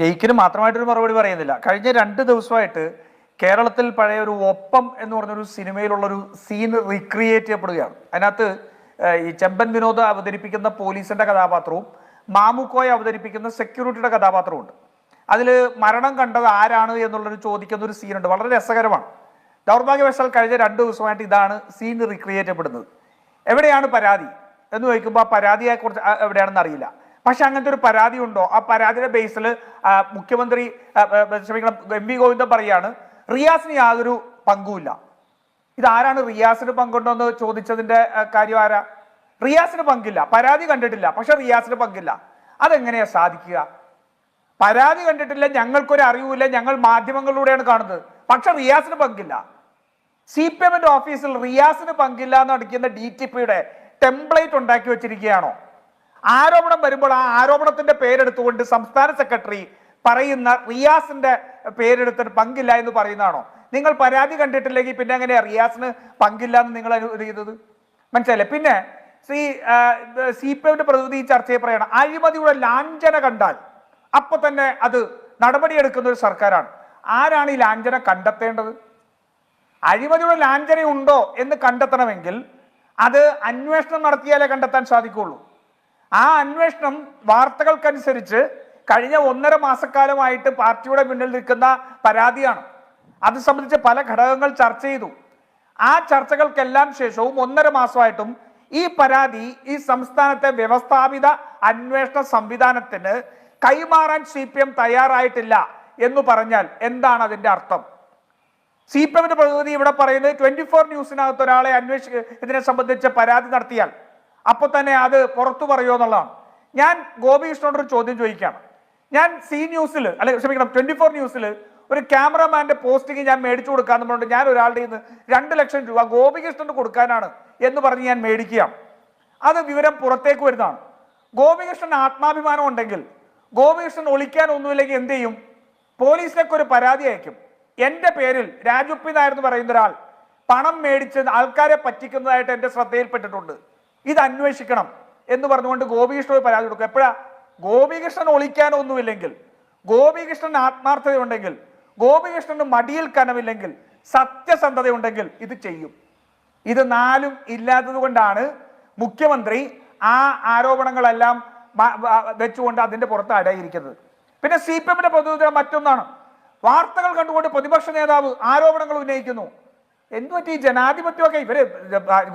ജയിക്കിന് മാത്രമായിട്ടൊരു മറുപടി പറയുന്നില്ല. കഴിഞ്ഞ രണ്ട് ദിവസമായിട്ട് കേരളത്തിൽ പഴയ ഒരു ഒപ്പം എന്ന് പറഞ്ഞൊരു സിനിമയിലുള്ളൊരു സീൻ റീക്രിയേറ്റ് ചെയ്യപ്പെടുകയാണ്. അതിനകത്ത് ഈ ചെമ്പൻ വിനോദ് അവതരിപ്പിക്കുന്ന പോലീസിന്റെ കഥാപാത്രവും മാമുക്കോയ അവതരിപ്പിക്കുന്ന സെക്യൂരിറ്റിയുടെ കഥാപാത്രമുണ്ട് അതിൽ മരണം കണ്ടത് ആരാണ് എന്നുള്ളൊരു ചോദിക്കുന്ന ഒരു സീനുണ്ട് വളരെ രസകരമാണ്. ദൗർഭാഗ്യവശാൽ കഴിഞ്ഞ രണ്ട് ദിവസമായിട്ട് ഇതാണ് സീൻ റീക്രിയേറ്റ് ചെയ്യപ്പെടുന്നത്. എവിടെയാണ് പരാതി? എന്ന് ചോദിക്കുമ്പോൾ ആ പരാതിയെക്കുറിച്ച് എവിടെയാണെന്ന് അറിയില്ല. പക്ഷെ അങ്ങനത്തെ ഒരു പരാതി ഉണ്ടോ? ആ പരാതിയുടെ ബേസിൽ മുഖ്യമന്ത്രി ക്ഷമിക്കണം എം വി ഗോവിന്ദൻ പറയാണ് റിയാസിന് യാതൊരു പങ്കുമില്ല. ഇതാരാണ് റിയാസിന് പങ്കുണ്ടോ എന്ന് ചോദിച്ചതിന്റെ കാര്യം ആരാ? റിയാസിന് പങ്കില്ല. പരാതി കണ്ടിട്ടില്ല. പക്ഷെ റിയാസിന് പങ്കില്ല. അതെങ്ങനെയാ സാധിക്കുക? പരാതി കണ്ടിട്ടില്ല ഞങ്ങൾക്കൊരു അറിവില്ല ഞങ്ങൾ മാധ്യമങ്ങളിലൂടെയാണ് കാണുന്നത്. പക്ഷെ റിയാസിന് പങ്കില്ല. സി പി എമ്മിന്റെ ഓഫീസിൽ റിയാസിന് പങ്കില്ല എന്ന് അടിക്കുന്ന ഡി ടി പിയുടെ ടെംപ്ലേറ്റ് ഉണ്ടാക്കി വെച്ചിരിക്കുകയാണോ? ആരോപണം വരുമ്പോൾ ആ ആരോപണത്തിന്റെ പേരെടുത്തുകൊണ്ട് സംസ്ഥാന സെക്രട്ടറി പറയുന്ന റിയാസിന്റെ പേരെടുത്തിട്ട് പങ്കില്ല എന്ന് പറയുന്നതാണോ? നിങ്ങൾ പരാതി കണ്ടിട്ടില്ലെങ്കിൽ പിന്നെ എങ്ങനെയാ റിയാസിന് പങ്കില്ല എന്ന് നിങ്ങൾ ഇത് ചെയ്തത്? മനസ്സിലായില്ലേ? പിന്നെ ശ്രീ സി പി എമ്മിന്റെ പ്രതിനിധി ചർച്ചയെ പറയണം അഴിമതിയുടെ ലാഞ്ചന കണ്ടാൽ അപ്പൊ തന്നെ അത് നടപടിയെടുക്കുന്ന ഒരു സർക്കാരാണ്. ആരാണ് ഈ ലാഞ്ചന കണ്ടെത്തേണ്ടത്? അഴിമതിയുടെ ലാഞ്ചന ഉണ്ടോ എന്ന് കണ്ടെത്തണമെങ്കിൽ അത് അന്വേഷണം നടത്തിയാലേ കണ്ടെത്താൻ സാധിക്കുള്ളൂ ആ അന്വേഷണം വാർത്തകൾക്കനുസരിച്ച് കഴിഞ്ഞ ഒന്നര മാസക്കാലമായിട്ട് പാർട്ടിയുടെ മുന്നിൽ നിൽക്കുന്ന പരാതിയാണ്. അത് സംബന്ധിച്ച് പല ഘടകങ്ങൾ ചർച്ച ചെയ്തു. ആ ചർച്ചകൾക്കെല്ലാം ശേഷവും ഒന്നര മാസമായിട്ടും ഈ പരാതി ഈ സംസ്ഥാനത്തെ വ്യവസ്ഥാപിത അന്വേഷണ സംവിധാനത്തിന് കൈമാറാൻ സി പി എം തയ്യാറായിട്ടില്ല എന്ന് പറഞ്ഞാൽ എന്താണ് അതിന്റെ അർത്ഥം? സി പി എമ്മിന്റെ പ്രതിനിധി ഇവിടെ പറയുന്നത് ട്വന്റി ഫോർ ന്യൂസിനകത്ത് ഒരാളെ അന്വേഷി ഇതിനെ സംബന്ധിച്ച് പരാതി നടത്തിയാൽ അപ്പൊ തന്നെ അത് പുറത്തു പറയുമോ എന്നുള്ളതാണ്. ഞാൻ ഗോപികൃഷ്ണനോട് ഒരു ചോദ്യം ചോദിക്കുകയാണ് ഞാൻ സി ന്യൂസിൽ അല്ലെ ക്ഷമിക്കണം ട്വന്റി ഫോർ ന്യൂസിൽ ഒരു ക്യാമറമാന്റെ പോസ്റ്റിംഗ് ഞാൻ മേടിച്ചു കൊടുക്കാന്ന് പറഞ്ഞിട്ട് ഞാൻ ഒരാളുടെ നിന്ന് രണ്ട് ലക്ഷം രൂപ ഗോപികൃഷ്ണന് കൊടുക്കാനാണ് എന്ന് പറഞ്ഞ് ഞാൻ മേടിക്കുകയാണ്. അത് വിവരം പുറത്തേക്ക് വരുന്നതാണ്. ഗോപികൃഷ്ണൻ ആത്മാഭിമാനം ഉണ്ടെങ്കിൽ ഗോപികൃഷ്ണൻ ഒളിക്കാൻ ഒന്നുമില്ലെങ്കിൽ എന്ത് ചെയ്യും? പോലീസിലേക്ക് ഒരു പരാതി അയക്കും. എന്റെ പേരിൽ രാജുപ്പി നായർ എന്ന് പറയുന്ന ഒരാൾ പണം മേടിച്ച് ആൾക്കാരെ പറ്റിക്കുന്നതായിട്ട് എന്റെ ശ്രദ്ധയിൽപ്പെട്ടിട്ടുണ്ട്. ഇത് അന്വേഷിക്കണം എന്ന് പറഞ്ഞുകൊണ്ട് ഗോപികൃഷ്ണനോട് പരാതി കൊടുക്കും. എപ്പോഴാ? ഗോപികൃഷ്ണൻ ഒളിക്കാനൊന്നുമില്ലെങ്കിൽ ഗോപികൃഷ്ണൻ ആത്മാർത്ഥതയുണ്ടെങ്കിൽ ഗോപികൃഷ്ണന് മടിയിൽ കനവില്ലെങ്കിൽ സത്യസന്ധതയുണ്ടെങ്കിൽ ഇത് ചെയ്യും. ഇത് നാലും ഇല്ലാത്തത് കൊണ്ടാണ് മുഖ്യമന്ത്രി ആ ആരോപണങ്ങളെല്ലാം വെച്ചുകൊണ്ട് അതിന്റെ പുറത്ത് അടയിരിക്കുന്നത്. പിന്നെ സി പി എമ്മിന്റെ പൊതുവിധ മറ്റൊന്നാണ്. വാർത്തകൾ കണ്ടുകൊണ്ട് പ്രതിപക്ഷ നേതാവ് ആരോപണങ്ങൾ ഉന്നയിക്കുന്നു. എന്തു പറ്റി? ജനാധിപത്യമൊക്കെ ഇവർ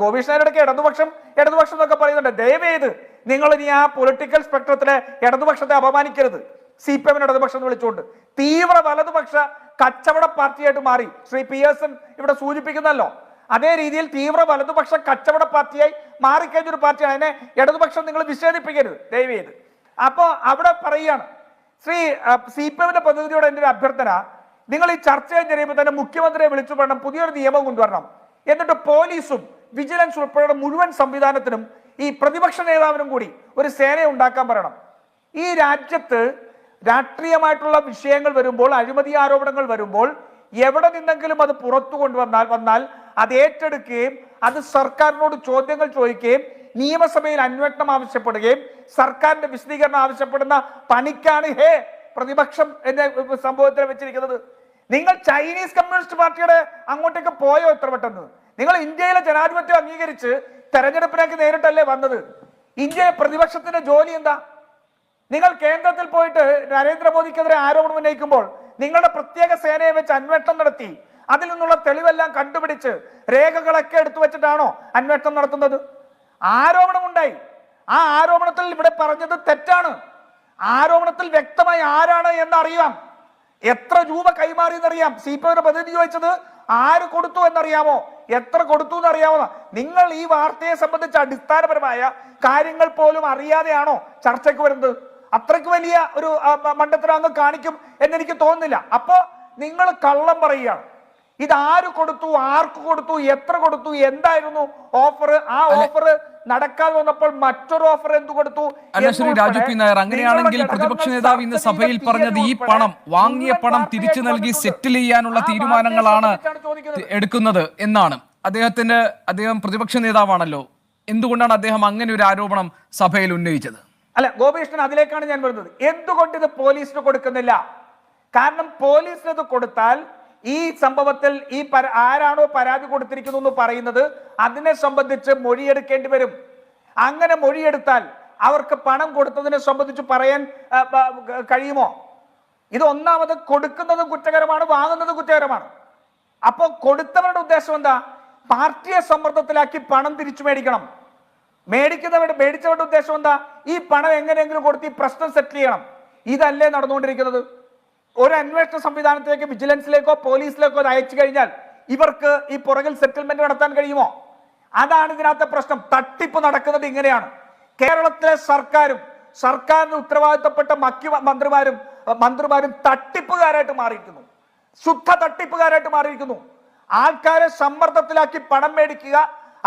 ഗോപീഷ്ണരുടെ ഇടതുപക്ഷം ഇടതുപക്ഷം എന്നൊക്കെ പറയുന്നുണ്ട്. ദയവേത് നിങ്ങൾ ഇനി ആ പൊളിറ്റിക്കൽ സ്പെക്ട്രത്തിലെ ഇടതുപക്ഷത്തെ അപമാനിക്കരുത്. സി പി എമ്മിന് ഇടതുപക്ഷം എന്ന് വിളിച്ചുകൊണ്ട്. തീവ്ര വലതുപക്ഷ കച്ചവട പാർട്ടിയായിട്ട് മാറി. ശ്രീ പി എസ് ഇവിടെ സൂചിപ്പിക്കുന്നല്ലോ. അതേ രീതിയിൽ തീവ്ര വലതുപക്ഷ കച്ചവട പാർട്ടിയായി മാറിക്കഴിഞ്ഞ ഒരു പാർട്ടിയാണ്. അതിനെ ഇടതുപക്ഷം നിങ്ങൾ വിശേഷിപ്പിക്കരുത്. ദയവേത്. അപ്പോ അവിടെ പറയുകയാണ്. ശ്രീ സി പി എമ്മിന്റെ പ്രതിനിധിയോട് എന്റെ ഒരു അഭ്യർത്ഥന. നിങ്ങൾ ഈ ചർച്ച കഴിയുമ്പോൾ തന്നെ മുഖ്യമന്ത്രിയെ വിളിച്ചു പറയണം പുതിയൊരു നിയമം കൊണ്ടുവരണം. എന്നിട്ട് പോലീസും വിജിലൻസ് ഉൾപ്പെടെയുള്ള മുഴുവൻ സംവിധാനത്തിനും ഈ പ്രതിപക്ഷ നേതാവിനും കൂടി ഒരു സേന ഉണ്ടാക്കാൻ പറയണം. ഈ രാജ്യത്ത് രാഷ്ട്രീയമായിട്ടുള്ള വിഷയങ്ങൾ വരുമ്പോൾ അഴിമതി ആരോപണങ്ങൾ വരുമ്പോൾ എവിടെ നിന്നെങ്കിലും അത് പുറത്തു കൊണ്ടുവന്നാൽ വന്നാൽ അത് ഏറ്റെടുക്കുകയും അത് സർക്കാരിനോട് ചോദ്യങ്ങൾ ചോദിക്കുകയും നിയമസഭയിൽ അന്വേഷണം ആവശ്യപ്പെടുകയും സർക്കാരിന്റെ വിശദീകരണം ആവശ്യപ്പെടുന്ന പണിക്കാണ് ഹേ പ്രതിപക്ഷം എന്റെ സംഭവത്തിൽ വെച്ചിരിക്കുന്നത്. നിങ്ങൾ ചൈനീസ് കമ്മ്യൂണിസ്റ്റ് പാർട്ടിയുടെ അങ്ങോട്ടേക്ക് പോയോ എത്ര പെട്ടെന്ന്? നിങ്ങൾ ഇന്ത്യയിലെ ജനാധിപത്യം അംഗീകരിച്ച് തെരഞ്ഞെടുപ്പിലേക്ക് നേരിട്ടല്ലേ വന്നത്? ഇന്ത്യയിലെ പ്രതിപക്ഷത്തിന്റെ ജോലി എന്താ? നിങ്ങൾ കേന്ദ്രത്തിൽ പോയിട്ട് നരേന്ദ്രമോദിക്കെതിരെ ആരോപണം ഉന്നയിക്കുമ്പോൾ നിങ്ങളുടെ പ്രത്യേക സേനയെ വെച്ച് അന്വേഷണം നടത്തി അതിൽ നിന്നുള്ള തെളിവെല്ലാം കണ്ടുപിടിച്ച് രേഖകളൊക്കെ എടുത്തു വെച്ചിട്ടാണോ അന്വേഷണം നടത്തുന്നത്? ആരോപണമുണ്ടായി ആ ആരോപണത്തിൽ ഇവിടെ പറഞ്ഞത് തെറ്റാണ്. ആരോപണത്തിൽ വ്യക്തമായി ആരാണ് എന്ന് അറിയാം എത്ര രൂപ കൈമാറി എന്നറിയാം സി പി എമ്മിന്റെ പ്രതിനിധി ചോദിച്ചത് ആര് കൊടുത്തു എന്നറിയാമോ? എത്ര കൊടുത്തു എന്നറിയാമോ? നിങ്ങൾ ഈ വാർത്തയെ സംബന്ധിച്ച് അടിസ്ഥാനപരമായ കാര്യങ്ങൾ പോലും അറിയാതെയാണോ ചർച്ചയ്ക്ക് വരുന്നത്? അത്രയ്ക്ക് വലിയ ഒരു മണ്ഡത്തിൽ അങ്ങ് കാണിക്കും എന്നെനിക്ക് തോന്നുന്നില്ല. അപ്പോ നിങ്ങൾ കള്ളം പറയുകയാണ്. ഇത് ആര് കൊടുത്തു? ആർക്ക് കൊടുത്തു? എത്ര കൊടുത്തു? എന്തായിരുന്നു ഓഫർ ആ ഓഫർ നടക്കാൻ വന്നപ്പോൾ മറ്റൊരു ഓഫർ എന്ത് കൊടുത്തു? ശ്രീ രാജു പി നായർ അങ്ങനെയാണെങ്കിൽ പ്രതിപക്ഷ നേതാവ് ഇന്ന് സഭയിൽ പറഞ്ഞത് ഈ പണം വാങ്ങിയ പണം തിരിച്ചു നൽകി സെറ്റിൽ ചെയ്യാനുള്ള തീരുമാനങ്ങളാണ്. എടുക്കുന്നത് എന്നാണ്. അദ്ദേഹത്തിന്റെ അദ്ദേഹം പ്രതിപക്ഷ നേതാവാണല്ലോ. എന്തുകൊണ്ടാണ് അദ്ദേഹം അങ്ങനെ ഒരു ആരോപണം സഭയിൽ ഉന്നയിച്ചത്? അല്ല ഗോപകൃഷ്ണൻ അതിലേക്കാണ് ഞാൻ വരുന്നത്. എന്തുകൊണ്ട് ഇത് പോലീസിന് കൊടുക്കുന്നില്ല? കാരണം പോലീസിന് ഇത് കൊടുത്താൽ ഈ സംഭവത്തിൽ ഈ ആരാണോ പരാതി കൊടുത്തിരിക്കുന്നു എന്ന് പറയുന്നത് അതിനെ സംബന്ധിച്ച് മൊഴിയെടുക്കേണ്ടി വരും. അങ്ങനെ മൊഴിയെടുത്താൽ അവർക്ക് പണം കൊടുത്തതിനെ സംബന്ധിച്ച് പറയാൻ കഴിയുമോ? ഇത് ഒന്നാമത് കൊടുക്കുന്നത് കുറ്റകരമാണ് വാങ്ങുന്നത് കുറ്റകരമാണ്. അപ്പോൾ കൊടുത്തവരുടെ ഉദ്ദേശം എന്താ? പാർട്ടിയെ സമ്മർദ്ദത്തിലാക്കി പണം തിരിച്ചു മേടിക്കണം. മേടിക്കുന്നവരുടെ മേടിച്ചവരുടെ ഉദ്ദേശം എന്താ? ഈ പണം എങ്ങനെയെങ്കിലും കൊടുത്ത് ഈ പ്രശ്നം സെറ്റിൽ ചെയ്യണം. ഇതല്ലേ നടന്നുകൊണ്ടിരിക്കുന്നത്. ഒരു അന്വേഷണ സംവിധാനത്തിലേക്ക് വിജിലൻസിലേക്കോ പോലീസിലേക്കോ അത് അയച്ചു കഴിഞ്ഞാൽ ഇവർക്ക് ഈ പുറകിൽ സെറ്റിൽമെന്റ് നടത്താൻ കഴിയുമോ? അതാണ് ഇതിനകത്തെ പ്രശ്നം. തട്ടിപ്പ് നടക്കുന്നത് ഇങ്ങനെയാണ്. കേരളത്തിലെ സർക്കാരും സർക്കാരിന് ഉത്തരവാദിത്തപ്പെട്ട മറ്റു മന്ത്രിമാരും മന്ത്രിമാരും തട്ടിപ്പുകാരായിട്ട് മാറിയിരിക്കുന്നു. ശുദ്ധ തട്ടിപ്പുകാരായിട്ട് മാറിയിരിക്കുന്നു. ആൾക്കാരെ സമ്മർദ്ദത്തിലാക്കി പണം മേടിക്കുക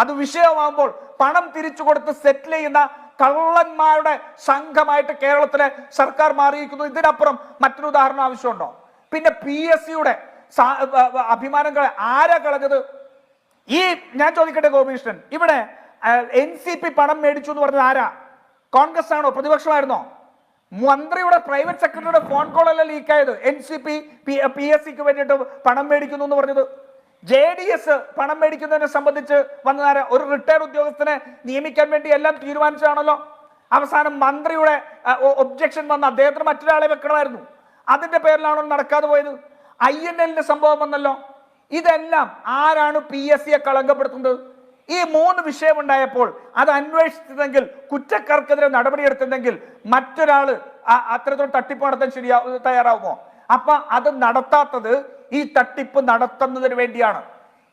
അത് വിഷയമാകുമ്പോൾ പണം തിരിച്ചു കൊടുത്ത് സെറ്റിൽ ചെയ്യുന്ന കള്ളന്മാരുടെ സംഘമായിട്ട് കേരളത്തിലെ സർക്കാർ മാറിയിരിക്കുന്നു. ഇതിനപ്പുറം മറ്റൊരു ഉദാഹരണം ആവശ്യമുണ്ടോ? പിന്നെ പി എസ് സിയുടെ അഭിമാനങ്ങളെ ആരാ കളഞ്ഞത്? ഈ ഞാൻ ചോദിക്കട്ടെ ഗോപികൃഷ്ണൻ ഇവിടെ എൻ സി പി പണം മേടിച്ചു എന്ന് പറഞ്ഞത് ആരാ? കോൺഗ്രസ് ആണോ? പ്രതിപക്ഷമായിരുന്നോ? മന്ത്രിയുടെ പ്രൈവറ്റ് സെക്രട്ടറിയുടെ phone call ലീക്കായത് N C P P S സിക്ക് വേണ്ടിയിട്ട് പണം മേടിക്കുന്നു എന്ന് പറഞ്ഞത് ജെ ഡി എസ് പണം മേടിക്കുന്നതിനെ സംബന്ധിച്ച് വന്നതാര ഒരു റിട്ടയർഡ് ഉദ്യോഗസ്ഥനെ നിയമിക്കാൻ വേണ്ടി എല്ലാം തീരുമാനിച്ചതാണല്ലോ. അവസാനം മന്ത്രിയുടെ ഒബ്ജക്ഷൻ വന്ന അദ്ദേഹത്തിന് മറ്റൊരാളെ വെക്കണമായിരുന്നു. അതിന്റെ പേരിലാണോ നടക്കാതെ പോയത്? ഐ എൻ എല്ലിന്റെ സംഭവം വന്നല്ലോ. ഇതെല്ലാം ആരാണ് പി എസ് സിയെ കളങ്കപ്പെടുത്തുന്നത് ഈ മൂന്ന് വിഷയമുണ്ടായപ്പോൾ അത് അന്വേഷിച്ചതെങ്കിൽ കുറ്റക്കാർക്കെതിരെ നടപടിയെടുത്തിരുന്നെങ്കിൽ മറ്റൊരാൾ അത്രത്തോളം തട്ടിപ്പ് നടത്താൻ ശരിയാ തയ്യാറാവുമോ? അപ്പൊ അത് നടത്താത്തത് ഈ തട്ടിപ്പ് നടത്തുന്നതിന് വേണ്ടിയാണ്.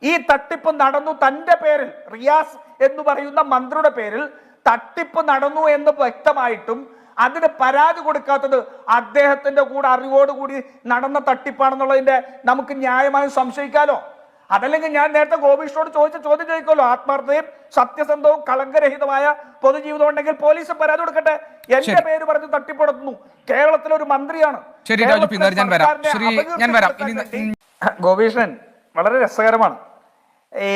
ഈ തട്ടിപ്പ് നടന്നു തന്റെ പേരിൽ റിയാസ് എന്ന് പറയുന്ന മന്ത്രിയുടെ പേരിൽ തട്ടിപ്പ് നടന്നു എന്ന് വ്യക്തമായിട്ടും അതിന് പരാതി കൊടുക്കാത്തത് അദ്ദേഹത്തിന്റെ കൂടെ അറിവോടുകൂടി നടന്ന തട്ടിപ്പാണെന്നുള്ളതിന്റെ നമുക്ക് ന്യായമായും സംശയിക്കാലോ? അതല്ലെങ്കിൽ ഞാൻ നേരത്തെ ഗോപികൃഷ്ണനോട് ചോദിച്ച ചോദ്യം ചോദിക്കുമല്ലോ. ആത്മാർത്ഥതയും സത്യസന്ധവും കളങ്കരഹിതമായ പൊതുജീവിതം ഉണ്ടെങ്കിൽ പോലീസ് പരാതി കൊടുക്കട്ടെ. എന്റെ പേര് പറഞ്ഞ് തട്ടിപ്പടത്തുന്നു കേരളത്തിലെ ഒരു മന്ത്രിയാണ്. ഗോപീഷ്ണൻ വളരെ രസകരമാണ്. ഈ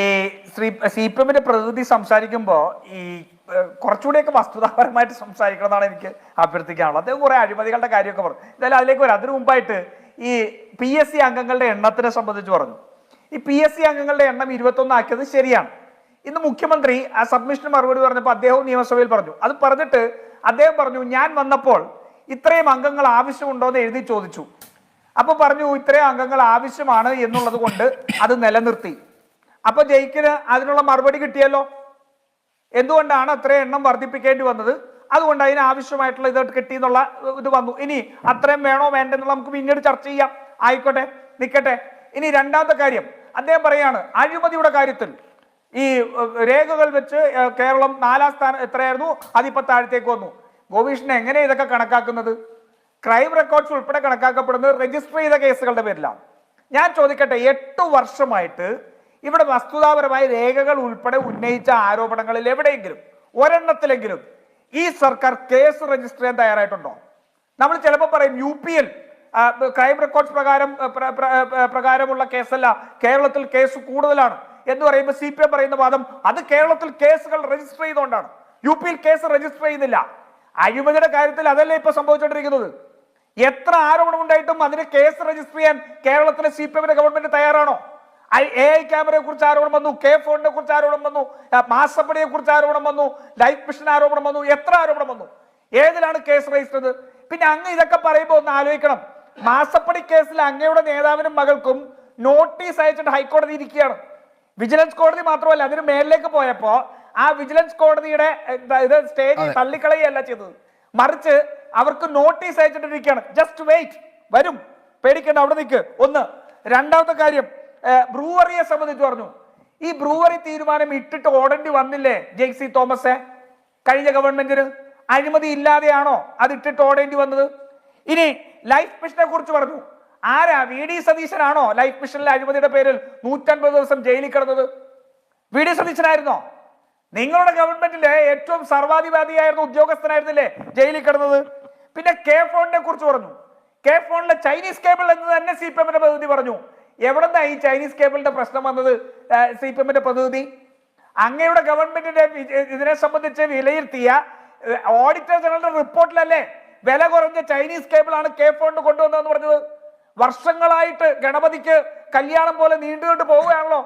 ശ്രീ സി പി എമ്മിന്റെ പ്രതിനിധി സംസാരിക്കുമ്പോൾ ഈ കുറച്ചുകൂടിയൊക്കെ വസ്തുതാപരമായിട്ട് സംസാരിക്കണം എന്നാണ് എനിക്ക് അഭ്യർത്ഥിക്കാനുള്ളത്. അദ്ദേഹം കുറെ അഴിമതികളുടെ കാര്യമൊക്കെ പറഞ്ഞു. എന്തായാലും അതിലേക്ക് വരാം. അതിനു മുമ്പായിട്ട് ഈ പി എസ് സി അംഗങ്ങളുടെ എണ്ണത്തിനെ സംബന്ധിച്ച് പറഞ്ഞു. ഈ പി എസ് സി അംഗങ്ങളുടെ എണ്ണം ഇരുപത്തൊന്ന് ആക്കിയത് ശരിയാണ്. ഇന്ന് മുഖ്യമന്ത്രി ആ സബ്മിഷന് മറുപടി പറഞ്ഞപ്പോൾ അദ്ദേഹവും നിയമസഭയിൽ പറഞ്ഞു. അത് പറഞ്ഞിട്ട് അദ്ദേഹം പറഞ്ഞു ഞാൻ വന്നപ്പോൾ ഇത്രയും അംഗങ്ങൾ ആവശ്യമുണ്ടോ എന്ന് എഴുതി ചോദിച്ചു. അപ്പൊ പറഞ്ഞു ഇത്രയും അംഗങ്ങൾ ആവശ്യമാണ് എന്നുള്ളത് കൊണ്ട് അത് നിലനിർത്തി. അപ്പൊ ജയിക്കിന് അതിനുള്ള മറുപടി കിട്ടിയല്ലോ. എന്തുകൊണ്ടാണ് അത്രയും എണ്ണം വർദ്ധിപ്പിക്കേണ്ടി വന്നത്? അതുകൊണ്ട് അതിന് ആവശ്യമായിട്ടുള്ള ഇത് കിട്ടി എന്നുള്ള ഇത് വന്നു. ഇനി അത്രയും വേണോ വേണ്ടെന്നുള്ള നമുക്ക് പിന്നീട് ചർച്ച ചെയ്യാം. ആയിക്കോട്ടെ നിൽക്കട്ടെ. ഇനി രണ്ടാമത്തെ കാര്യം. അദ്ദേഹം പറയാണ് അഴിമതിയുടെ കാര്യത്തിൽ. ഈ രേഖകൾ വെച്ച് കേരളം നാലാം സ്ഥാനം എത്രയായിരുന്നു? അതിപ്പോ താഴത്തേക്ക് വന്നു. ഗോപീഷിനെ എങ്ങനെ ഇതൊക്കെ കണക്കാക്കുന്നത്? ക്രൈം റെക്കോർഡ്സ് ഉൾപ്പെടെ കണക്കാക്കപ്പെടുന്നത് രജിസ്റ്റർ ചെയ്ത കേസുകളുടെ പേരിലാണ്. ഞാൻ ചോദിക്കട്ടെ എട്ട് വർഷമായിട്ട് ഇവിടെ വസ്തുതാപരമായ രേഖകൾ ഉൾപ്പെടെ ഉന്നയിച്ച ആരോപണങ്ങളിൽ എവിടെയെങ്കിലും ഒരെണ്ണത്തിലെങ്കിലും ഈ സർക്കാർ കേസ് രജിസ്റ്റർ ചെയ്യാൻ തയ്യാറായിട്ടുണ്ടോ? നമ്മൾ ചിലപ്പോൾ പറയും U P L crime records പ്രകാരം പ്രകാരമുള്ള കേസല്ല കേരളത്തിൽ കേസ് കൂടുതലാണ് എന്ന് പറയുമ്പോൾ സി പി എം പറയുന്ന വാദം അത് കേരളത്തിൽ കേസുകൾ രജിസ്റ്റർ ചെയ്തുകൊണ്ടാണ്. യു പിയിൽ കേസ് രജിസ്റ്റർ ചെയ്യുന്നില്ല. അഴിമതിയുടെ കാര്യത്തിൽ അതല്ലേ ഇപ്പൊ സംഭവിച്ചുകൊണ്ടിരിക്കുന്നത് എത്ര ആരോപണം ഉണ്ടായിട്ടും അതിന് കേസ് രജിസ്റ്റർ ചെയ്യാൻ കേരളത്തിലെ സി പി എമ്മിന്റെ ഗവൺമെന്റ് തയ്യാറാണോ? എ ഐ ക്യാമറയെ കുറിച്ച് ആരോപണം വന്നു കെ ഫോണിനെ കുറിച്ച് ആരോപണം വന്നു മാസപ്പടിയെ കുറിച്ച് ആരോപണം വന്നു ലൈഫ് മിഷൻ ആരോപണം വന്നു എത്ര ആരോപണം വന്നു? ഏതിലാണ് കേസ് രജിസ്റ്റർ ചെയ്തത്? പിന്നെ അങ്ങ് ഇതൊക്കെ പറയുമ്പോൾ ഒന്ന് ആലോചിക്കണം. മാസപ്പടി കേസിൽ അങ്ങയുടെ നേതാവിനും മകൾക്കും നോട്ടീസ് അയച്ചിട്ട് ഹൈക്കോടതി ഇരിക്കുകയാണ്. വിജിലൻസ് കോടതി മാത്രമല്ല അതിന് മേലിലേക്ക് പോയപ്പോ ആ വിജിലൻസ് കോടതിയുടെ ഇത് സ്റ്റേജ് തള്ളിക്കളയല്ല ചെയ്തത്. മറിച്ച് അവർക്ക് നോട്ടീസ് അയച്ചിട്ടിരിക്കുകയാണ്. ജസ്റ്റ് വെയിറ്റ് വരും. പേടിക്കണ്ട അവിടെ നിൽക്ക് ഒന്ന് രണ്ടാമത്തെ കാര്യം ബ്രൂവറിയെ സംബന്ധിച്ച് പറഞ്ഞു. ഈ ബ്രൂവറി തീരുമാനം ഇട്ടിട്ട് ഓടേണ്ടി വന്നില്ലേ ജെയ്സി തോമസ്? കഴിഞ്ഞ ഗവൺമെന്റിന്? അഴിമതി ഇല്ലാതെയാണോ അത് ഇട്ടിട്ട് ഓടേണ്ടി വന്നത്? ഇനി ലൈഫ് മിഷനെ കുറിച്ച് പറഞ്ഞു. ആരാ വി ഡി സതീശനാണോ ലൈഫ് മിഷനിലെ അഴിമതിയുടെ പേരിൽ നൂറ്റൻപത് ദിവസം ജയിലിൽ കിടന്നത്? വി ഡി സതീശനായിരുന്നോ? നിങ്ങളുടെ ഗവൺമെന്റിലെ ഏറ്റവും സർവാധിവാദിയായിരുന്ന ഉദ്യോഗസ്ഥനായിരുന്നില്ലേ ജയിലിൽ കിടന്നത്? പിന്നെ കെ ഫോണിനെ കുറിച്ച് പറഞ്ഞു. കെ ഫോണിലെ ചൈനീസ് കേബിൾ എന്ന് തന്നെ സി പി എമ്മിന്റെ പ്രതിനിധി പറഞ്ഞു. എവിടെന്നാ ഈ ചൈനീസ് കേബിളിന്റെ പ്രശ്നം വന്നത് സി പി എമ്മിന്റെ പ്രതിനിധി? അങ്ങയുടെ ഗവൺമെന്റിന്റെ ഇതിനെ സംബന്ധിച്ച് വിലയിരുത്തിയ ഓഡിറ്റർ ജനറലിന്റെ റിപ്പോർട്ടിലല്ലേ വില കുറഞ്ഞ ചൈനീസ് കേബിൾ ആണ് കെ ഫോണ്ട് കൊണ്ടുവന്നതെന്ന് പറഞ്ഞത്. വർഷങ്ങളായിട്ട് ഗണപതിക്ക് കല്യാണം പോലെ നീണ്ടുകൊണ്ട് പോവുകയാണല്ലോ.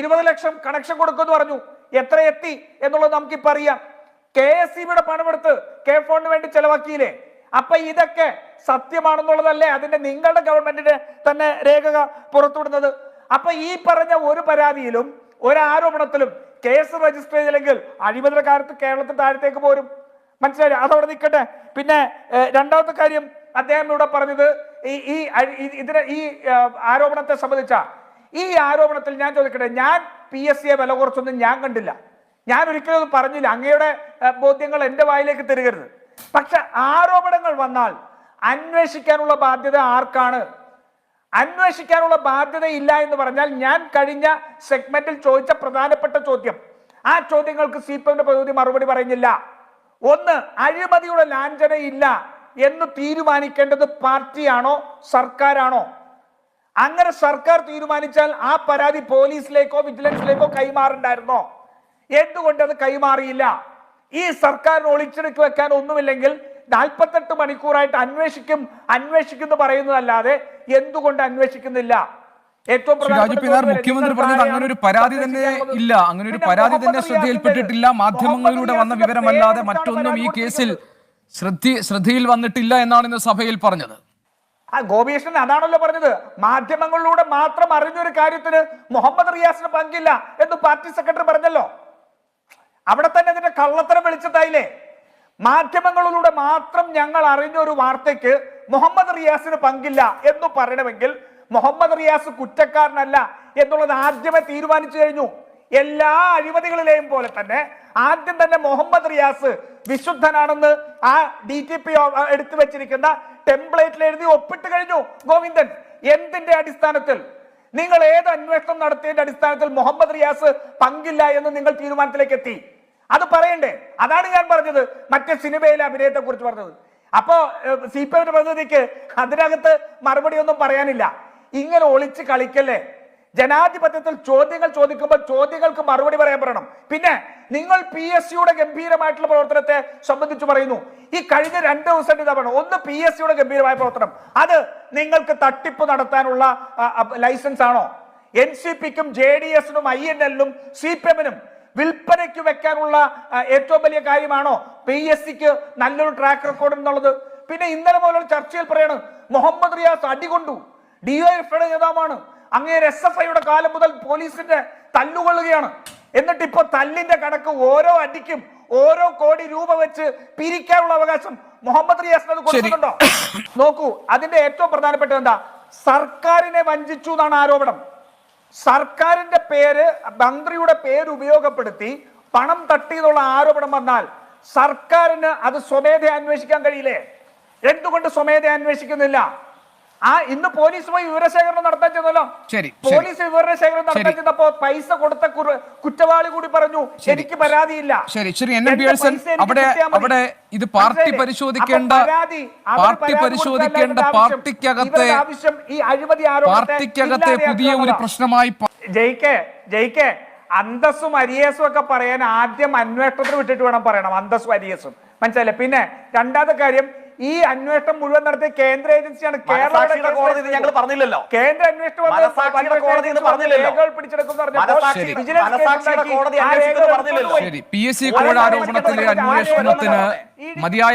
ഇരുപത് ലക്ഷം കണക്ഷൻ കൊടുക്കുമെന്ന് പറഞ്ഞു. എത്ര എത്തി എന്നുള്ളത് നമുക്കിപ്പോ അറിയാം. കെ എസ് സി പണമെടുത്ത് കെ ഫോണിന് വേണ്ടി ചെലവാക്കിയില്ലേ? അപ്പൊ ഇതൊക്കെ സത്യമാണെന്നുള്ളതല്ലേ അതിന്റെ നിങ്ങളുടെ ഗവൺമെന്റിന്റെ തന്നെ രേഖ പുറത്തുവിടുന്നത്. അപ്പൊ ഈ പറഞ്ഞ ഒരു പരാതിയിലും ഒരു ആരോപണത്തിലും കേസ് രജിസ്റ്റർ ചെയ്തില്ലെങ്കിൽ അഴിമതിയുടെ കാര്യത്തിൽ കേരളത്തിൽ താഴത്തേക്ക് പോരും. മനസ്സിലായി അതവിടെ നിൽക്കട്ടെ പിന്നെ രണ്ടാമത്തെ കാര്യം അദ്ദേഹം ഇവിടെ പറഞ്ഞത് ഈ ഈ ഇതിന് ഈ- ആരോപണത്തെ സംബന്ധിച്ച. ഈ ആരോപണത്തിൽ ഞാൻ ചോദിക്കട്ടെ ഞാൻ പി എസ് സിയെ വില കുറച്ചൊന്നും ഞാൻ കണ്ടില്ല. ഞാൻ ഒരിക്കലും അത് പറഞ്ഞില്ല. അങ്ങയുടെ ബോധ്യങ്ങൾ എന്റെ വായിലേക്ക് തരുകരുത്. പക്ഷെ ആരോപണങ്ങൾ വന്നാൽ അന്വേഷിക്കാനുള്ള ബാധ്യത ആർക്കാണ്? അന്വേഷിക്കാനുള്ള ബാധ്യത ഇല്ല എന്ന് പറഞ്ഞാൽ ഞാൻ കഴിഞ്ഞ സെഗ്മെന്റിൽ ചോദിച്ച പ്രധാനപ്പെട്ട ചോദ്യം. ആ ചോദ്യങ്ങൾക്ക് സി പി എമ്മിന്റെ പ്രതിനിധി മറുപടി പറയുന്നില്ല. ഒന്ന് അഴിമതിയുടെ ലാഞ്ചന ഇല്ല എന്ന് തീരുമാനിക്കേണ്ടത് പാർട്ടിയാണോ സർക്കാരാണോ? അങ്ങനെ സർക്കാർ തീരുമാനിച്ചാൽ ആ പരാതി പോലീസിലേക്കോ വിജിലൻസിലേക്കോ കൈമാറണ്ടായിരുന്നോ? എന്തുകൊണ്ട് അത് കൈമാറിയില്ല? ഈ സർക്കാരിന് ഒളിച്ചെടുക്ക് വെക്കാൻ ഒന്നുമില്ലെങ്കിൽ നാൽപ്പത്തെട്ട് മണിക്കൂറായിട്ട് അന്വേഷിക്കും അന്വേഷിക്കുന്നു പറയുന്നതല്ലാതെ എന്തുകൊണ്ട് അന്വേഷിക്കുന്നില്ല? ഏറ്റവും രാജു പിന്നാർ മുഖ്യമന്ത്രി പറഞ്ഞത് അങ്ങനെ ഒരു പരാതി തന്നെ ഇല്ല. അങ്ങനെ ഒരു പരാതി തന്നെ ശ്രദ്ധയിൽപ്പെട്ടിട്ടില്ല. മാധ്യമങ്ങളിലൂടെ വന്ന വിവരമല്ലാതെ മറ്റൊന്നും ഈ കേസിൽ ശ്രദ്ധ ശ്രദ്ധയിൽ വന്നിട്ടില്ല എന്നാണ് ഇന്ന് സഭയിൽ പറഞ്ഞത്. ആ ഗോപീഷ്ണൻ അതാണല്ലോ പറഞ്ഞത്. മാധ്യമങ്ങളിലൂടെ മാത്രം അറിഞ്ഞൊരു കാര്യത്തിന് മുഹമ്മദ് റിയാസിന് പങ്കില്ല എന്ന് പാർട്ടി സെക്രട്ടറി പറഞ്ഞല്ലോ. അവിടെ തന്നെ അതിന്റെ കള്ളത്തരം വെളിച്ചത്തായില്ലേ മാധ്യമങ്ങളിലൂടെ മാത്രം ഞങ്ങൾ അറിഞ്ഞ ഒരു വാർത്തയ്ക്ക് മുഹമ്മദ് റിയാസിന് പങ്കില്ല എന്ന് പറയണമെങ്കിൽ മുഹമ്മദ് റിയാസ് കുറ്റക്കാരനല്ല എന്നുള്ളത് ആദ്യമേ തീരുമാനിച്ചു കഴിഞ്ഞു. എല്ലാ അഴിമതികളിലെയും പോലെ തന്നെ ആദ്യം തന്നെ മുഹമ്മദ് റിയാസ് വിശുദ്ധനാണെന്ന് ആ ഡി ടി പി എടുത്തു വെച്ചിരിക്കുന്ന ടെംപ്ലേറ്റിൽ എഴുതി ഒപ്പിട്ട് കഴിഞ്ഞു. ഗോവിന്ദൻ എന്തിന്റെ അടിസ്ഥാനത്തിൽ? നിങ്ങൾ ഏത് അന്വേഷണം നടത്തിയതിന്റെ അടിസ്ഥാനത്തിൽ മുഹമ്മദ് റിയാസ് പങ്കില്ല എന്ന് നിങ്ങൾ തീരുമാനത്തിലേക്ക് എത്തി? അത് പറയണ്ടേ? അതാണ് ഞാൻ പറഞ്ഞത്. മറ്റേ സിനിമയിലെ അഭിനയത്തെ കുറിച്ച് പറഞ്ഞത്. അപ്പോ സി പി എമ്മിന്റെ പ്രതിനിധിക്ക് അതിനകത്ത് മറുപടി ഒന്നും പറയാനില്ല. ഇങ്ങനെ ഒളിച്ച് കളിക്കല്ലേ? ജനാധിപത്യത്തിൽ ചോദ്യങ്ങൾ ചോദിക്കുമ്പോൾ ചോദ്യങ്ങൾക്ക് മറുപടി പറയാൻ പറയണം. പിന്നെ നിങ്ങൾ പി എസ് സിയുടെ ഗംഭീരമായിട്ടുള്ള പ്രവർത്തനത്തെ സംബന്ധിച്ച് പറയുന്നു. ഈ കഴിഞ്ഞ രണ്ട് ദിവസമായിട്ട് ഇതാ ഒന്ന് പി എസ് സിയുടെ ഗംഭീരമായ പ്രവർത്തനം. അത് നിങ്ങൾക്ക് തട്ടിപ്പ് നടത്താനുള്ള ലൈസൻസ് ആണോ? എൻ സി പിക്കും ജെ ഡി എസിനും ഐ എൻ എല്ലിനും സി പി എമ്മിനും വിൽപ്പനയ്ക്ക് വെക്കാനുള്ള ഏറ്റവും വലിയ കാര്യമാണോ പി എസ് സിക്ക് നല്ലൊരു ട്രാക്ക് റെക്കോർഡ് എന്നുള്ളത്? പിന്നെ ഇന്നലെ പോലുള്ള ചർച്ചയിൽ പറയാണ് മുഹമ്മദ് റിയാസ് അടികൊണ്ടു ഡിവൈഎഫ്ഐയുടെ നേതാവാണ്. അങ്ങേര് എസ് എഫ് ഐയുടെ കാലം മുതൽ പോലീസിന്റെ തല്ലുകൊള്ളുകയാണ്. എന്നിട്ട് ഇപ്പൊ തല്ലിന്റെ കണക്ക് ഓരോ അടിക്കും ഓരോ കോടി രൂപ വെച്ച് പിരിക്കാനുള്ള അവകാശം മുഹമ്മദ് റിയാസിന് അത് കൊടുക്കുന്നുണ്ടോ നോക്കൂ അതിന്റെ ഏറ്റവും പ്രധാനപ്പെട്ട എന്താ? സർക്കാരിനെ വഞ്ചിച്ചു എന്നാണ് ആരോപണം. സർക്കാരിന്റെ പേര് മന്ത്രിയുടെ പേര് ഉപയോഗപ്പെടുത്തി പണം തട്ടിയെന്നുള്ള ആരോപണം വന്നാൽ സർക്കാരിന് അത് സ്വമേധ അന്വേഷിക്കാൻ കഴിയില്ലേ? എന്തുകൊണ്ട് സ്വമേധ അന്വേഷിക്കുന്നില്ല? ആ ഇന്ന് പോലീസ് പോയി വിവരശേഖരണം നടത്താൻ ചെന്നല്ലോ. ശരി. പോലീസ് വിവരശേഖരണം നടത്താൻ ചെന്നപ്പോ പൈസ കൊടുത്ത കുറ്റവാളി കൂടി പറഞ്ഞു എനിക്ക് പരാതിയില്ല. ശരി ശരി. എൻ. എം. അവിടെ അവിടെ ഇത് പാർട്ടി പരിശോധിക്കേണ്ട പാർട്ടി പരിശോധിക്കേണ്ട. പാർട്ടിക്കകത്തെ ആവശ്യം ഈ അഴിമതി ആരോ പാർട്ടിക്കകത്തെ പുതിയ ഒരു പ്രശ്നമായി ജയിക്കേ ജയിക്കേ. അന്തസ്സും അരിയേസും ഒക്കെ പറയാൻ ആദ്യം അന്വേഷണത്തിന് വിട്ടിട്ട് വേണം പറയണം അന്തസ്സും അരിയേസും. മനസ്സിലായില്ലേ? പിന്നെ രണ്ടാമത്തെ കാര്യം ഈ അന്വേഷണം മുഴുവൻ നടത്തിയ കേന്ദ്ര ഏജൻസിയാണ്. കേരള കോടതി ഞങ്ങൾ പറഞ്ഞില്ലല്ലോ. കേന്ദ്ര അന്വേഷണം പി എസ് സി അതെന്താ ആരോപണത്തിലെ അന്വേഷണത്തിന് മതിയായ